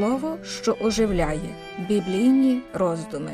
Слово, що оживляє біблійні роздуми.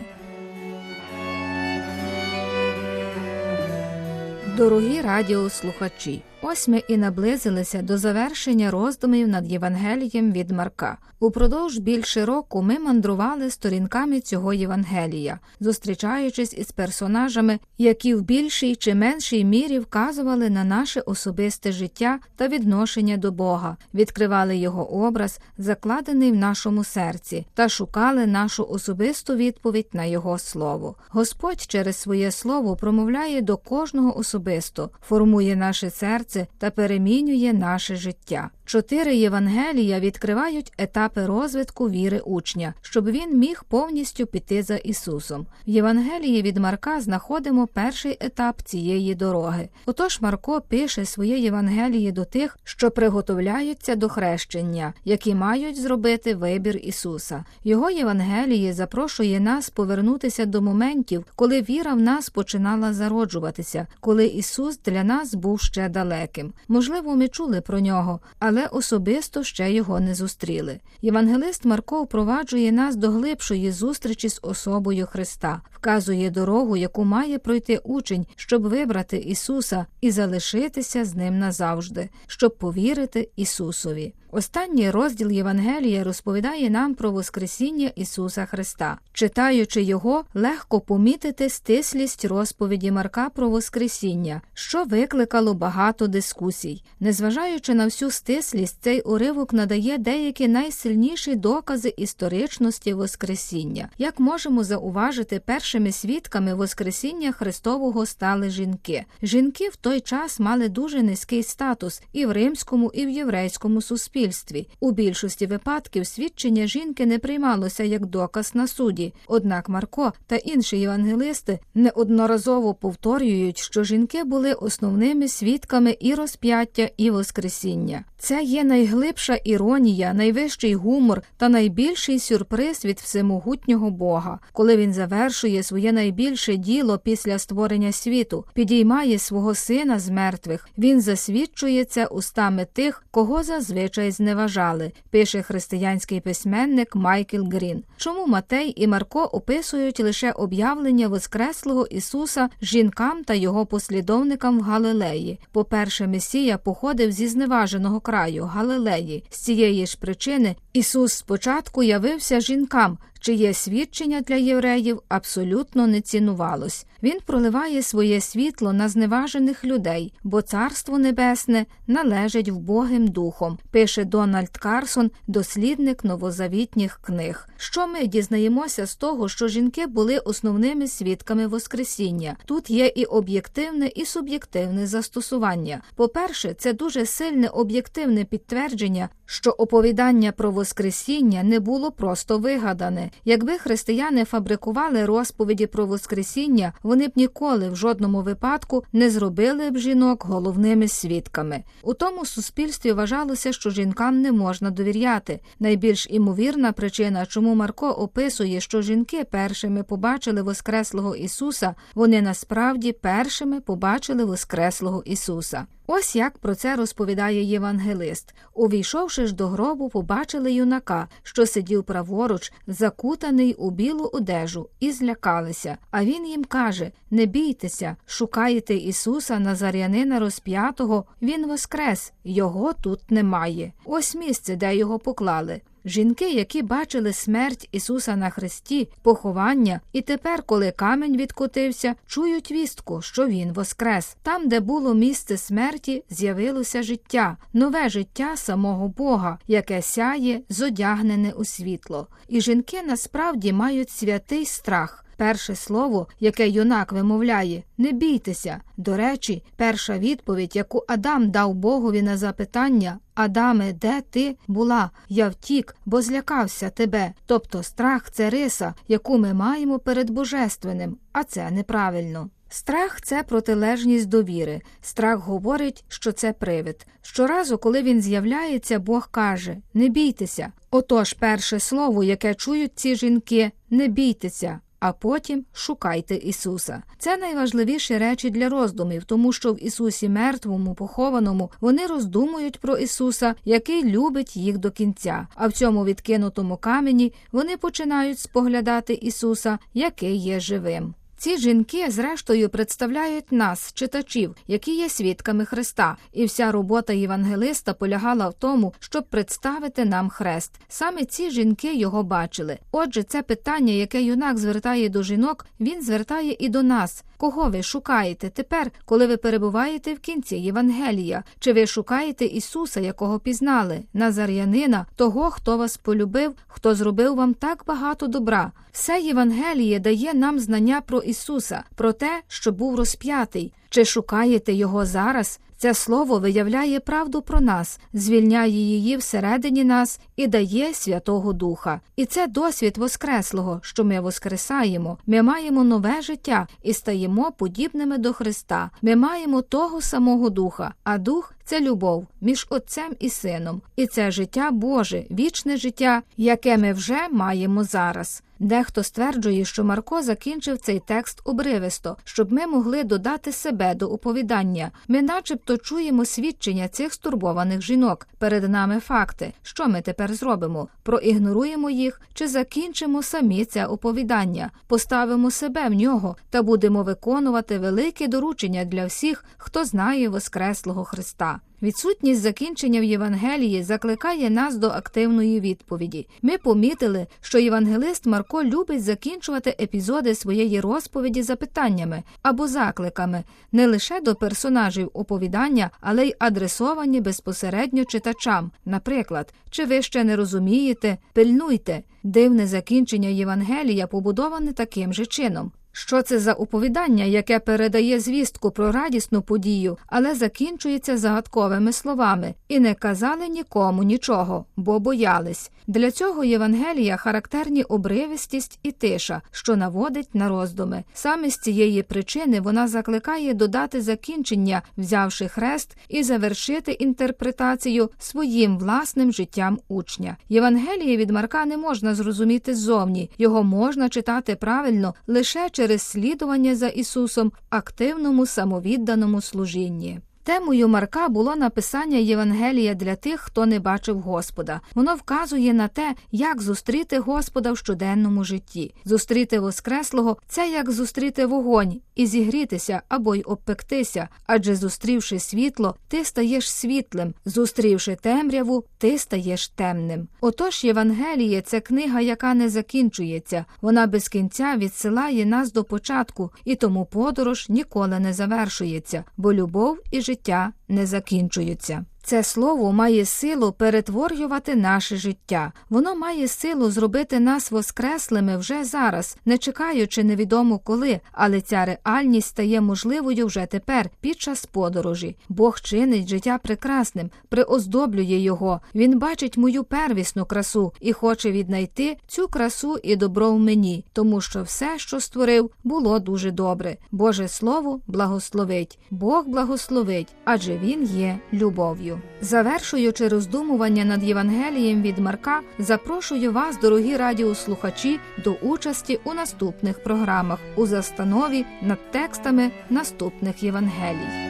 Дорогі радіослухачі, ось ми і наблизилися до завершення роздумів над Євангелієм від Марка. Упродовж більше року ми мандрували сторінками цього Євангелія, зустрічаючись із персонажами, які в більшій чи меншій мірі вказували на наше особисте життя та відношення до Бога, відкривали його образ, закладений в нашому серці, та шукали нашу особисту відповідь на його слово. Господь через своє слово промовляє до кожного особисто, формує наше серце та перемінює наше життя. Чотири Євангелія відкривають етапи розвитку віри учня, щоб він міг повністю піти за Ісусом. В Євангелії від Марка знаходимо перший етап цієї дороги. Отож Марко пише своє Євангеліє до тих, що приготовляються до хрещення, які мають зробити вибір Ісуса. Його Євангеліє запрошує нас повернутися до моментів, коли віра в нас починала зароджуватися, коли Ісус для нас був ще далеким. Можливо, ми чули про нього, але особисто ще його не зустріли. Євангелист Марко впроваджує нас до глибшої зустрічі з особою Христа, вказує дорогу, яку має пройти учень, щоб вибрати Ісуса і залишитися з ним назавжди, щоб повірити Ісусові. Останній розділ Євангелія розповідає нам про Воскресіння Ісуса Христа. Читаючи його, легко помітити стислість розповіді Марка про Воскресіння, що викликало багато дискусій. Незважаючи на всю стислість, цей уривок надає деякі найсильніші докази історичності Воскресіння. Як можемо зауважити, першими свідками Воскресіння Христового стали жінки. Жінки в той час мали дуже низький статус і в римському, і в єврейському суспільстві. У більшості випадків свідчення жінки не приймалося як доказ на суді. Однак Марко та інші євангелисти неодноразово повторюють, що жінки були основними свідками і розп'яття, і воскресіння. Це є найглибша іронія, найвищий гумор та найбільший сюрприз від всемогутнього Бога, коли він завершує своє найбільше діло після створення світу, підіймає свого сина з мертвих. Він засвідчує це устами тих, кого зазвичай зневажали, пише християнський письменник Майкл Грін. Чому Матей і Марко описують лише об'явлення Воскреслого Ісуса жінкам та його послідовникам в Галилеї? По перше, Месія походив зі зневаженого краю Галилеї. З цієї ж причини Ісус спочатку явився жінкам, чиє свідчення для євреїв абсолютно не цінувалось. Він проливає своє світло на зневажених людей, бо Царство Небесне належить вбогим духом, пише Дональд Карсон, дослідник новозавітніх книг. Що ми дізнаємося з того, що жінки були основними свідками Воскресіння? Тут є і об'єктивне, і суб'єктивне застосування. По-перше, це дуже сильне об'єктивне підтвердження, що оповідання про Воскресіння не було просто вигадане. Якби християни фабрикували розповіді про Воскресіння, вони б ніколи в жодному випадку не зробили б жінок головними свідками. У тому суспільстві вважалося, що жінкам не можна довіряти. Найбільш імовірна причина, чому Марко описує, що жінки першими побачили Воскреслого Ісуса, вони насправді першими побачили Воскреслого Ісуса. Ось як про це розповідає євангелист. Увійшовши ж до гробу, побачили юнака, що сидів праворуч, закутаний у білу одежу, і злякалися. А він їм каже: Не бійтеся, шукаєте Ісуса Назарянина розп'ятого, Він воскрес, його тут немає. Ось місце, де його поклали. Жінки, які бачили смерть Ісуса на Христі, поховання, і тепер, коли камінь відкотився, чують вістку, що Він воскрес. Там, де було місце смерті, з'явилося життя, нове життя самого Бога, яке сяє, зодягнене у світло. І жінки насправді мають святий страх. Перше слово, яке юнак вимовляє, не бійтеся. До речі, перша відповідь, яку Адам дав Богові на запитання Адаме, де ти була? Я втік, бо злякався тебе. Тобто страх це риса, яку ми маємо перед божественним, а це неправильно. Страх це протилежність довіри. Страх говорить, що це привид. Щоразу, коли він з'являється, Бог каже Не бійтеся. Отож, перше слово, яке чують ці жінки, не бійтеся. А потім шукайте Ісуса. Це найважливіші речі для роздумів, тому що в Ісусі мертвому, похованому, вони роздумують про Ісуса, який любить їх до кінця. А в цьому відкинутому камені вони починають споглядати Ісуса, який є живим. Ці жінки, зрештою, представляють нас, читачів, які є свідками Христа, і вся робота євангелиста полягала в тому, щоб представити нам хрест. Саме ці жінки його бачили. Отже, це питання, яке юнак звертає до жінок, він звертає і до нас. Кого ви шукаєте тепер, коли ви перебуваєте в кінці Євангелія? Чи ви шукаєте Ісуса, якого пізнали, Назар'янина, того, хто вас полюбив, хто зробив вам так багато добра? Все Євангеліє дає нам знання про Ісуса, про те, що був розп'ятий. Чи шукаєте його зараз? Це слово виявляє правду про нас, звільняє її всередині нас і дає Святого Духа. І це досвід Воскреслого, що ми воскресаємо. Ми маємо нове життя і стаємо подібними до Христа. Ми маємо того самого Духа, а Дух це любов між Отцем і Сином. І це життя Боже, вічне життя, яке ми вже маємо зараз. Дехто стверджує, що Марко закінчив цей текст обривисто, щоб ми могли додати себе до оповідання. Ми начебто чуємо свідчення цих стурбованих жінок. Перед нами факти. Що ми тепер зробимо? Проігноруємо їх чи закінчимо самі це оповідання, поставимо себе в нього та будемо виконувати велике доручення для всіх, хто знає Воскреслого Христа. Відсутність закінчення в Євангелії закликає нас до активної відповіді. Ми помітили, що євангелист Марко любить закінчувати епізоди своєї розповіді запитаннями або закликами не лише до персонажів оповідання, але й адресовані безпосередньо читачам. Наприклад, чи ви ще не розумієте, пильнуйте. Дивне закінчення Євангелія побудоване таким же чином. Що це за оповідання, яке передає звістку про радісну подію, але закінчується загадковими словами, і не казали нікому нічого, бо боялись. Для цього Євангелія характерні обривистість і тиша, що наводить на роздуми. Саме з цієї причини вона закликає додати закінчення, взявши хрест, і завершити інтерпретацію своїм власним життям учня. Євангеліє від Марка не можна зрозуміти ззовні, його можна читати правильно лише через слідування за Ісусом в активному самовідданому служінні. Темою Марка було написання Євангелія для тих, хто не бачив Господа. Воно вказує на те, як зустріти Господа в щоденному житті. Зустріти Воскреслого це як зустріти вогонь і зігрітися або й обпектися, адже зустрівши світло, ти стаєш світлим, зустрівши темряву, ти стаєш темним. Отож, Євангеліє це книга, яка не закінчується. Вона без кінця відсилає нас до початку, і тому подорож ніколи не завершується, бо любов і життя життя не закінчуються. Це слово має силу перетворювати наше життя. Воно має силу зробити нас воскреслими вже зараз, не чекаючи невідомо коли, але ця реальність стає можливою вже тепер, під час подорожі. Бог чинить життя прекрасним, приоздоблює його. Він бачить мою первісну красу і хоче віднайти цю красу і добро в мені, тому що все, що створив, було дуже добре. Боже Слово благословить, Бог благословить, адже Він є любов'ю. Завершуючи роздумування над Євангелієм від Марка, запрошую вас, дорогі радіослухачі, до участі у наступних програмах у застанові над текстами наступних Євангелій.